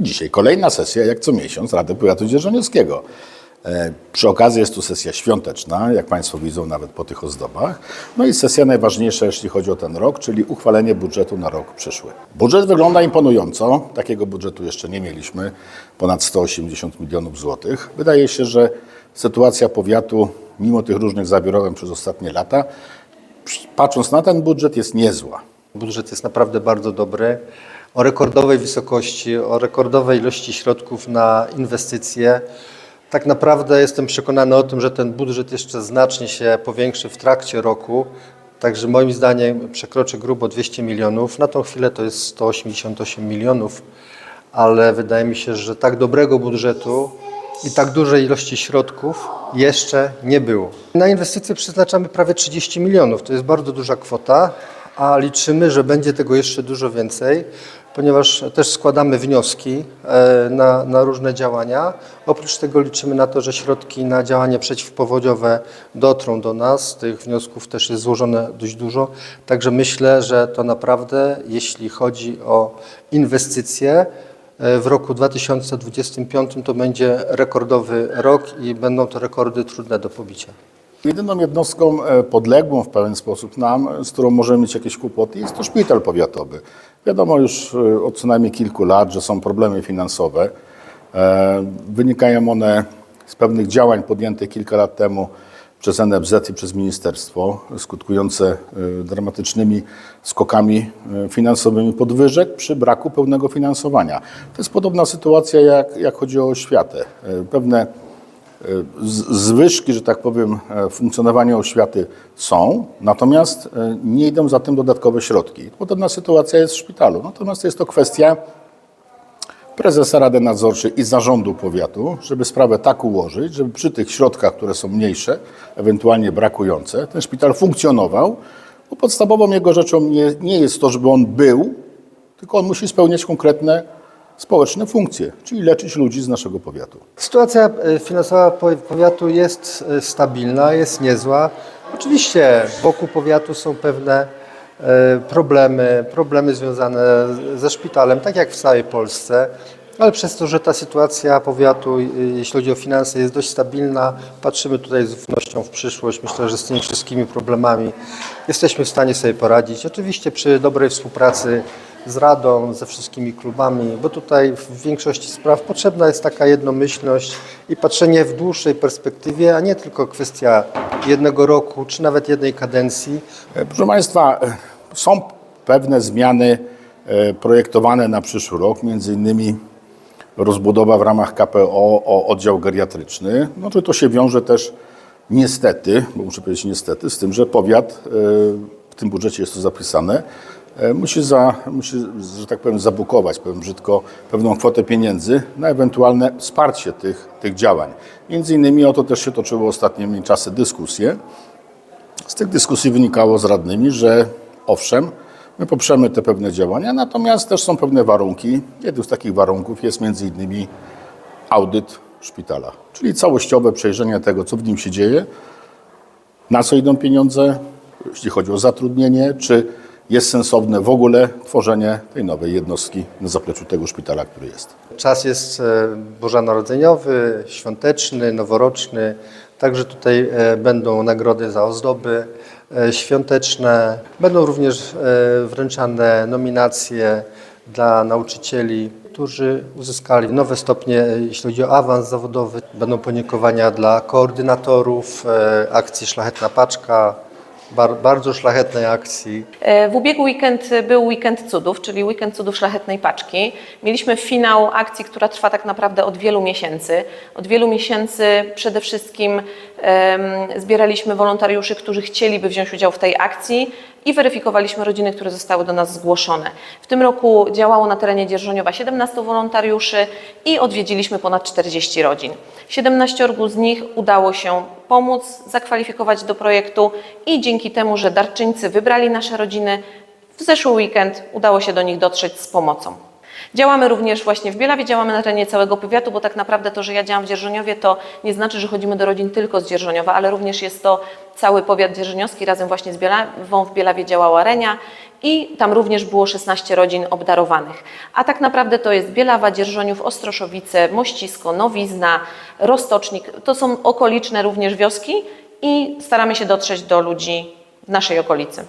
Dzisiaj kolejna sesja, jak co miesiąc, Rady Powiatu Dzierżoniowskiego. E, Przy okazji jest tu sesja świąteczna, jak Państwo widzą nawet po tych ozdobach. No i sesja najważniejsza, jeśli chodzi o ten rok, czyli uchwalenie budżetu na rok przyszły. Budżet wygląda imponująco. Takiego budżetu jeszcze nie mieliśmy. Ponad 180 milionów złotych. Wydaje się, że sytuacja powiatu, mimo tych różnych zawirowań przez ostatnie lata, patrząc na ten budżet, jest niezła. Budżet jest naprawdę bardzo dobry. O rekordowej wysokości, o rekordowej ilości środków na inwestycje. Tak naprawdę jestem przekonany o tym, że ten budżet jeszcze znacznie się powiększy w trakcie roku. Także moim zdaniem przekroczy grubo 200 milionów. Na tą chwilę to jest 188 milionów, ale wydaje mi się, że tak dobrego budżetu i tak dużej ilości środków jeszcze nie było. Na inwestycje przeznaczamy prawie 30 milionów. To jest bardzo duża kwota, a liczymy, że będzie tego jeszcze dużo więcej, ponieważ też składamy wnioski e, na, na różne działania. Oprócz tego liczymy na to, że środki na działania przeciwpowodziowe dotrą do nas. Tych wniosków też jest złożone dość dużo. Także myślę, że to naprawdę, jeśli chodzi o inwestycje, e, w roku 2025 to będzie rekordowy rok i będą to rekordy trudne do pobicia. Jedyną jednostką e, podległą w pewien sposób nam, z którą możemy mieć jakieś kłopoty, jest to szpital powiatowy. Wiadomo już e, od co najmniej kilku lat, że są problemy finansowe. E, Wynikają one z pewnych działań podjętych kilka lat temu przez NFZ i przez ministerstwo, skutkujące e, dramatycznymi skokami e, finansowymi podwyżek przy braku pełnego finansowania. To jest podobna sytuacja, jak, jak chodzi o oświatę. E, Pewne zwyżki, że tak powiem, e, funkcjonowania oświaty są, natomiast e, nie idą za tym dodatkowe środki. Podobna sytuacja jest w szpitalu. Natomiast jest to kwestia prezesa Rady Nadzorczej i zarządu powiatu, żeby sprawę tak ułożyć, żeby przy tych środkach, które są mniejsze, ewentualnie brakujące, ten szpital funkcjonował, bo podstawową jego rzeczą nie, nie jest to, żeby on był, tylko on musi spełniać konkretne społeczne funkcje, czyli leczyć ludzi z naszego powiatu. Sytuacja e, finansowa po- powiatu jest e, stabilna, jest niezła. Oczywiście wokół powiatu są pewne e, problemy, problemy związane ze szpitalem, tak jak w całej Polsce. Ale przez to, że ta sytuacja powiatu, jeśli chodzi o finanse, jest dość stabilna, patrzymy tutaj z ufnością w przyszłość. Myślę, że z tymi wszystkimi problemami jesteśmy w stanie sobie poradzić. Oczywiście przy dobrej współpracy z Radą, ze wszystkimi klubami, bo tutaj w większości spraw potrzebna jest taka jednomyślność i patrzenie w dłuższej perspektywie, a nie tylko kwestia jednego roku czy nawet jednej kadencji. E, Proszę Państwa, e, są pewne zmiany e, projektowane na przyszły rok, między innymi rozbudowa w ramach KPO o oddział geriatryczny. No to to się wiąże też niestety, bo muszę powiedzieć niestety, z tym, że powiat, w tym budżecie jest to zapisane, musi, za, musi, że tak powiem, zabukować, powiem brzydko, pewną kwotę pieniędzy na ewentualne wsparcie tych, tych działań. Między innymi o to też się toczyły ostatnimi czasy dyskusje. Z tych dyskusji wynikało z radnymi, że owszem, my poprzemy te pewne działania, natomiast też są pewne warunki. Jednym z takich warunków jest między innymi audyt szpitala, czyli całościowe przejrzenie tego, co w nim się dzieje, na co idą pieniądze, jeśli chodzi o zatrudnienie, czy jest sensowne w ogóle tworzenie tej nowej jednostki na zapleczu tego szpitala, który jest. Czas jest e, bożonarodzeniowy, świąteczny, noworoczny, także tutaj e, będą nagrody za ozdoby e, świąteczne, będą również wręczane nominacje dla nauczycieli, którzy uzyskali nowe stopnie, jeśli chodzi o awans zawodowy. Będą podziękowania dla koordynatorów akcji Szlachetna Paczka, bar, bardzo szlachetnej akcji. E, W ubiegły weekend był weekend cudów, czyli weekend cudów szlachetnej paczki. Mieliśmy finał akcji, która trwa tak naprawdę od wielu miesięcy. Od wielu miesięcy przede wszystkim em, zbieraliśmy wolontariuszy, którzy chcieliby wziąć udział w tej akcji i weryfikowaliśmy rodziny, które zostały do nas zgłoszone. W tym roku działało na terenie Dzierżoniowa 17 wolontariuszy i odwiedziliśmy ponad 40 rodzin. 17 z nich udało się pomóc, zakwalifikować do projektu i dzięki temu, że darczyńcy wybrali nasze rodziny, w zeszły weekend udało się do nich dotrzeć z pomocą. Działamy również właśnie w Bielawie, działamy na terenie całego powiatu, bo tak naprawdę to, że ja działam w Dzierżoniowie, to nie znaczy, że chodzimy do rodzin tylko z Dzierżoniowa, ale również jest to cały powiat dzierżyniowski razem właśnie z Bielawą. W Bielawie działała Renia i tam również było 16 rodzin obdarowanych. A tak naprawdę to jest Bielawa, Dzierżoniów, Ostroszowice, Mościsko, Nowizna, Rostocznik. To są okoliczne również wioski i staramy się dotrzeć do ludzi w naszej okolicy.